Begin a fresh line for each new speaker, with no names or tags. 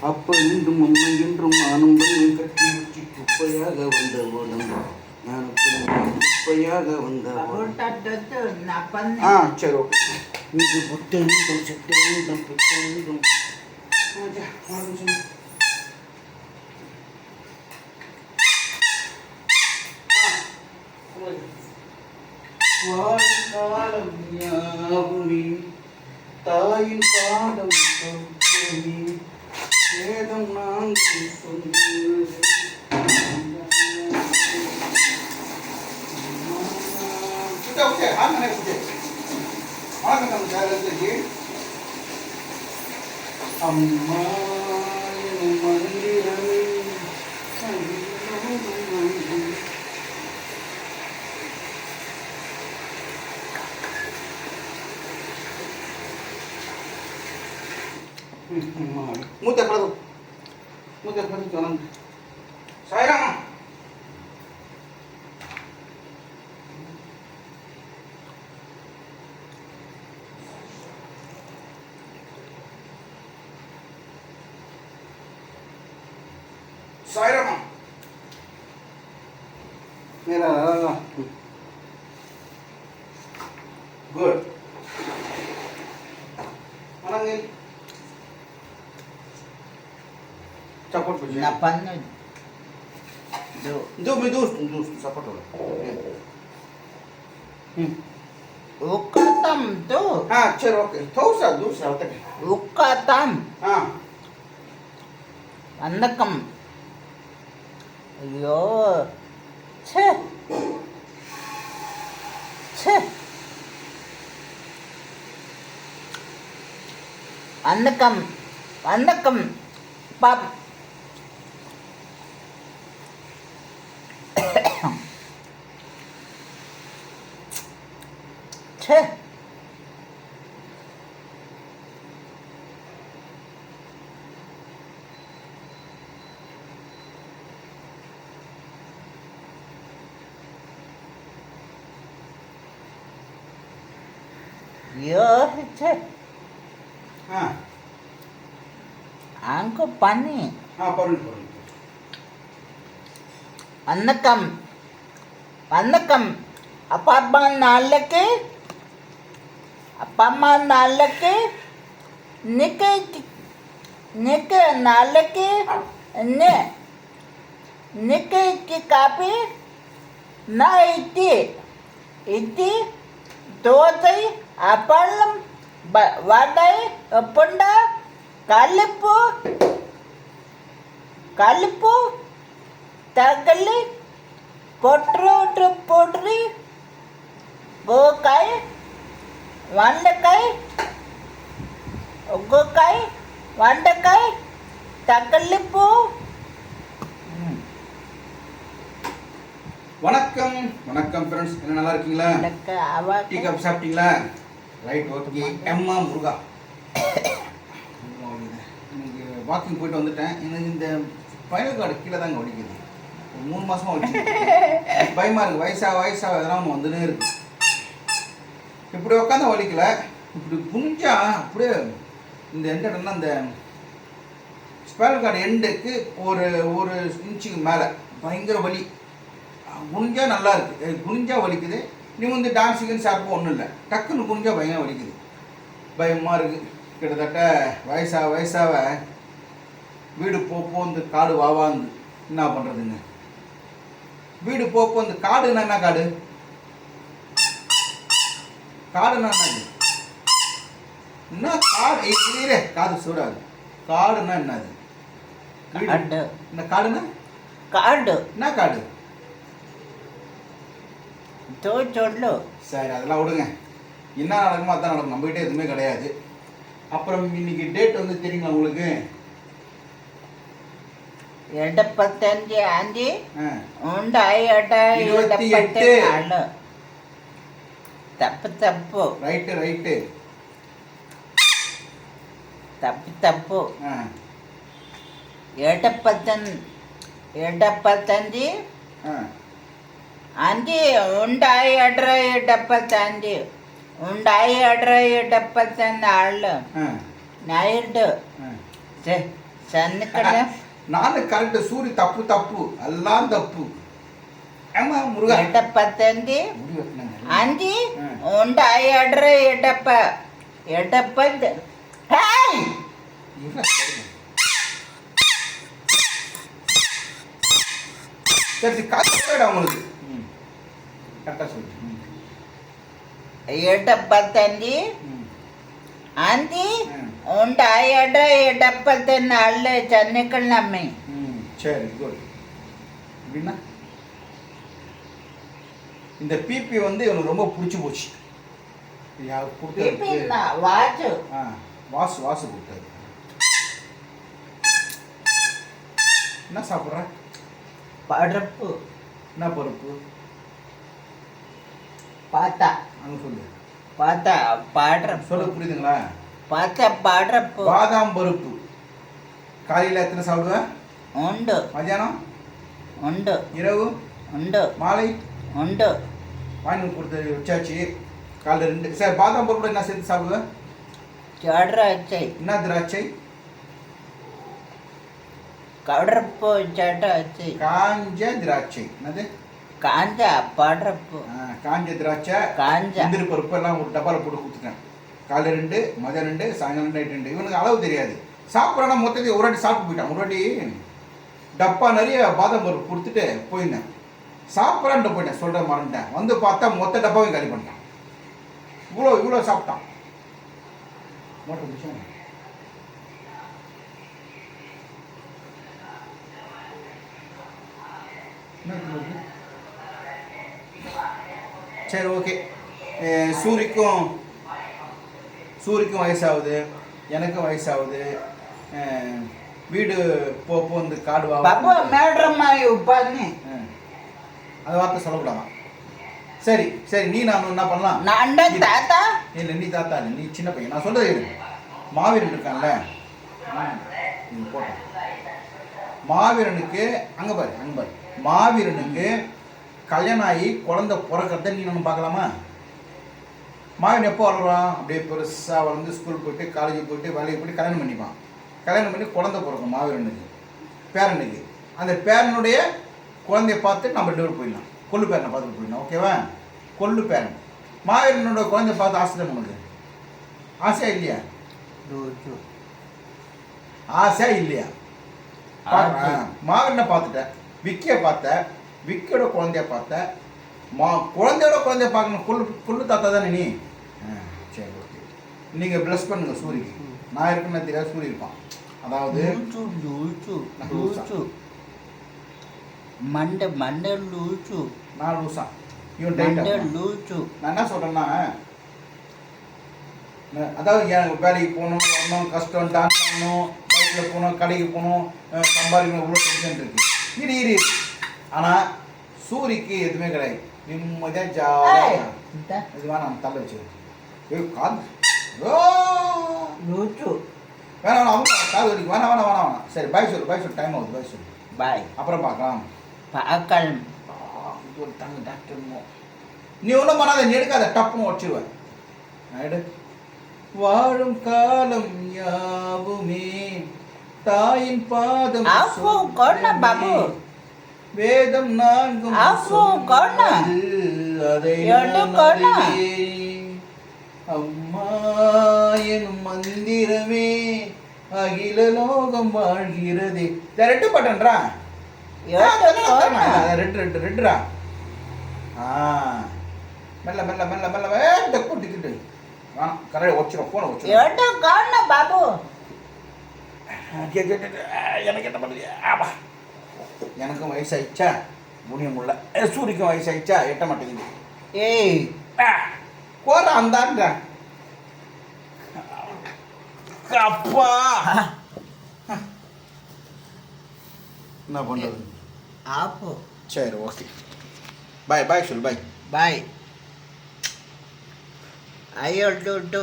அப்ப என்றும் என்றும் ஆணும் கட்டி வச்சு குப்பையாக வந்த உடம்பு குப்பையாக வந்த ஆ சரி ஓகே. இது புத்தெண்டும் தாயின் பாதம் வேதம் நான் சொன்னது ஓகே ஓகே. ஆமாம் நம்ம அம்மா எனும் மந்திரம். ಮಾಡಿ ಮುದ್ದೆ ಕಳೆದು ಮುದ್ದೆ ಕಳೆದು ನಂಗೆ ಸಾಯಿರಾಮ सायरामा मेरा गुड சப்போர்ட் பண்ணு நான்
பண்ணு இதோ
இதோ மே தூஸ் தூஸ் சப்போர்ட் பண்ணு உக்கத்தம்
தோ ஆ
சரி ஓகே தௌசா தூஸ் அவத்தக உக்கத்தம்
ஆ
வந்தக்கம்
ஐயோ ச்சே ச்சே வந்தக்கம் வந்தக்கம் பாப் छे యోహించే అంకు పని.
అన్నకం
అన్నకం అపార్ట్మెంట్
నాళ్ళకి parang, parang.
வணக்கம் வணக்கம் அப்பா அம்மா நாளைக்கு அப்பா அம்மா நாளைக்கு இன்னைக்கு இன்னைக்கு நாளைக்கு என்ன இன்னைக்கு காப்பி நான் இட்லி இட்லி தோசை வண்டக்காய் கோக்காய் வண்டக்காய் தகலிப்பூ
வணக்கம். வணக்கம் ஃப்ரெண்ட்ஸ் என்ன நல்லா இருக்கீங்களா? டீ காஃபி சாப்பிட்டீங்களா? Right okay. எம்மா முருகா? இன்னைக்கு வாக்கிங் போயிட்டு வந்துட்டேன். எனக்கு இந்த பயண கார்டு கீழே தாங்க வலிக்குது. ஒரு மூணு மாசமா வச்சு பயமா இருக்கு. வயசா வயசா எதனா வந்துனே இருக்கு. இப்படி உட்காந்து வலிக்கல. இப்படி குனிஞ்சா அப்படியே இந்த எந்த இடம்னா இந்த ஸ்பேல் கார்டு எண்டுக்கு ஒரு ஒரு இன்ச்சுக்கு மேலே. பயங்கர வலி. குனிஞ்சா நல்லா இருக்குது குனிஞ்சா வலிக்குது. நீ வந்து டான்ஸுக்குன்னு சாப்பிட ஒன்றும் இல்லை. டக்குன்னு குனிஞ்சா பயங்கர வலிக்குது. பயமாக இருக்குது கிட்டத்தட்ட வயசாக வயசாவ வீடு போப்போ இந்த காடு வாவாந்து என்ன பண்ணுறதுங்க வீடு போப்போ இந்த காடுன்னா என்ன காடு? காடுன்னா என்னது என்ன காடு ஏய், இரு, இரு, காது சூடாது காடுன்னா என்னது வீடு
காடு
என்ன காடுன்னா
காடு
என்ன காடு
தோ சொல்லு
சரி அதெல்லாம் விடுங்க என்ன நடக்குமோ அதான் நடக்கும் நம்மகிட்ட எதுவுமே கிடையாது அப்புறம் இன்னைக்கு டேட் வந்து தெரியுங்களா உங்களுக்கு
എടപ്പത്തഞ്ച് അഞ്ച്
ஆ,
ഉണ്ടായി എട
ഇരുപത്തി
എടപ്പത്തെ
എട്ട്.
നാള് தப்பு தப்பு
ரைட்டு ரைட்டு
தப்பு தப்பு
ఏటప్పతన్
ఏటప్పతంది అంది
ఉండాయి
అడ్ర ఏటప్పతంది ఉండాయి అడ్ర ఏటప్పతంది ఆళ్ళు నాయుడు సన్నకడ
నాన్న
కరెక్ట్
సూరి
తప్పు
తప్పు అల్లా తప్పు ఏమా మురుగా ఏటప్పతంది అంది ஆமா முருகா
ಎಡಪ್ಪತ್ತಂದಿ
முடி வெட்டினாங்க.
ಅಂದಿ
ಹ್ಮ್.
ಉಂಡಾಯಿ ಅಡ್ರ ಎಡಪ್ಪ ಎಡಪ್ಪದ್ ಹೇಯ್
இருடா, சரிங்க. சரி சரி காசு போயிடா உங்களுக்கு ம் கரெக்டாக சொல்லு ம்.
ಎಡಪ್ಪತ್ತಂದಿ
ம்.
ಅಂದಿ
ಹ್ಮ್.
ಉಂಡಾಯಿ ಅಡ್ರ ಎಡಪ್ಪತ್ತನ್ನ ಅಲ್ಲ ಚನ್ನಿಕಲ್ ನಮ್ಮಿ
ம் சரி குட் அப்படின்னா இந்த பிபி வந்து இவனுக்கு ரொம்ப பிடிச்சி போச்சு.
வாசு
ஆ வாசு வாசு கொடுத்தது. என்ன சாப்பிட்ற?
பருப்பு.
என்ன பருப்பு?
பாத்தா.
அங்கே சொல்லு.
பாத்தா பாடுற
சொல்ல புரியுதுங்களா?
பாத்தா பாடுறப்பு
பாதாம் பருப்பு. காலையில் எத்தனை சாப்பிடுவேன்
உண்டு.
மத்தியானம்?
உண்டு.
இரவு?
உண்டு.
மாலை?
உண்டு.
வாங்கி கொடுத்து வச்சாச்சு. காலைல ரெண்டு சார் பாதாம் பருப்பு கூட என்ன சேர்த்து சாப்பிடுவேன்
திராட்சை
என்ன திராட்சை?
கடற்போ திராட்சை
காஞ்ச திராட்சை. என்னது?
காஞ்ச
படப்பு காஞ்ச திராட்சை.
காஞ்ச.
முந்திரி பருப்பு எல்லாம் ஒரு டப்பாவில் போட்டு கொடுத்துட்டேன். காலை ரெண்டு மதியம் ரெண்டு சாயங்காலம் நைட் ரெண்டு. இவனுக்கு அளவு தெரியாது. சாப்பிட்றேன்னா மொத்தத்தையும் ஒரு வாட்டி சாப்பிட்டு போயிட்டான். ஒரு வாட்டி டப்பா நிறைய பாதாம் பருப்பு கொடுத்துட்டு போயிருந்தேன். சாப்பிட்றான்ட்டு போயிட்டேன் சொல்கிற மறந்துட்டேன். வந்து பார்த்தா மொத்த டப்பாவையும் காலி பண்ணிட்டான். இவ்வளோ இவ்வளோ சாப்பிட்டான். மோட்டர் பிடிச்சோம் சரி ஓகே. சூரிக்கும் சூரிக்கும் வயசாகுது. எனக்கும் வயசாகுது. வீடு போ போ இந்த காடு
மேட்ரம்மா
உப்பான்னு அந்த வார்த்தை சொல்லக்கூடாமா? சரி சரி நீ நான் என்ன பண்ணலாம்?
நான்டா தாத்தா.
இல்லை நீ தாத்தா நீ சின்ன பையன். நான் சொல்கிறது கேளு. மாவீரன் இருக்கான்ல? நீ போட்டோம் மாவீரனுக்கு அங்கே பாரு அங்கே பாரு. மாவீரனுக்கு கல்யாணம் ஆகி குழந்தை பிறக்கிறத நீ நம்ம பார்க்கலாமா? மாவீரன் எப்போ வளர்றான் அப்படியே பெருசாக வளர்ந்து ஸ்கூல் போயிட்டு காலேஜ் போயிட்டு வேலைக்கு போயிட்டு கல்யாணம் பண்ணிப்பான். கல்யாணம் பண்ணி குழந்த பிறக்கும் மாவீரனுக்கு பேரனுக்கு. அந்த பேரனுடைய குழந்தைய பார்த்து நம்ம டெவலப் போயிடலாம். கொள்ளு பேரனை பார்த்துட்டு போயிடலாம். ஓகேவா கொள்ளு பேரன். மாவீரனோட குழந்தைய பார்த்து ஆசை தான் உனக்கு ஆசையா இல்லையா? ஆசையா இல்லையா. மாவீரனை பார்த்துட்டேன் விக்கிய பார்த்த. விக்கியோட குழந்தைய பார்த்த. மா குழந்தையோட குழந்தைய பார்க்கணும். கொள்ளு கொள்ளு தாத்தா தானே நீ? சரி ஓகே நீங்கள் ப்ளஸ் பண்ணுங்க சூரிக்கு நான் இருக்குன்னு தெரியாது சூரிய இருப்பான். அதாவது
மண்டை மண்டை லூச்சு
நான் லூசா. இவன் மண்டை
லூச்சு
நான் என்ன சொல்றேன்னா அதாவது என் வேலைக்கு போகணும் வரணும் கஷ்டம் டான்ஸ் பண்ணணும் பைக்கில் போகணும் கடைக்கு போகணும் சம்பாதிக்கணும் இவ்வளோ டென்ஷன் இருக்கு. இரு இரு ஆனால் சூரிக்கு எதுவுமே கிடையாது. நிம்மதியாக ஜாலியாக இதுவாக நான் தள்ள வச்சுருக்கேன் ஐயோ காது ஓ!
லூச்சு
வேணாம் அவங்க காது வேணாம் வேணாம் வேணாம் சரி பாய் சொல்லு பாய் சொல்லு. டைம் ஆகுது பாய் சொல்லு.
பாய்
அப்புறம் பார்க்கலாம். பார்க்கலாம் கொடுத்தாங்க டாக்டர் நீ ஒன்றும் பண்ணாத நீ எடுக்காத டப்புன்னு ஒடிச்சிருவேன் வாழும் காலம் யாவுமே தாயின் பாதம்
பாபு.
வேதம் நான்கும் அதை அம்மா எனும் மந்திரமே அகில லோகம் வாழ்கிறதே. ரெண்டு பட்டன்றா? ரெண்டு ரெண்டு ரெண்டுரா ஆ. மெல்ல மெல்ல மெல்ல மெல்ல வேண்ட கூட்டிக்கிட்டு வேணாம் கரையை ஒச்சிரும்
ஃபோனை ஒச்சிரும் ஏட்டோ
எனக்கு என்ன பண்ணுது? ஆமா. எனக்கும் வயசாயிடுச்சா? முடிய முடியல சூரிக்கும் வயசாயிடுச்சா? எட்ட மாட்டேங்குது.
ஏய்.
கோர அந்தான்ற அப்பா என்ன பண்ணுறது
ஆப்போ
சரி ஓகே பாய் பாய் சொல்லு bye
bye I one two two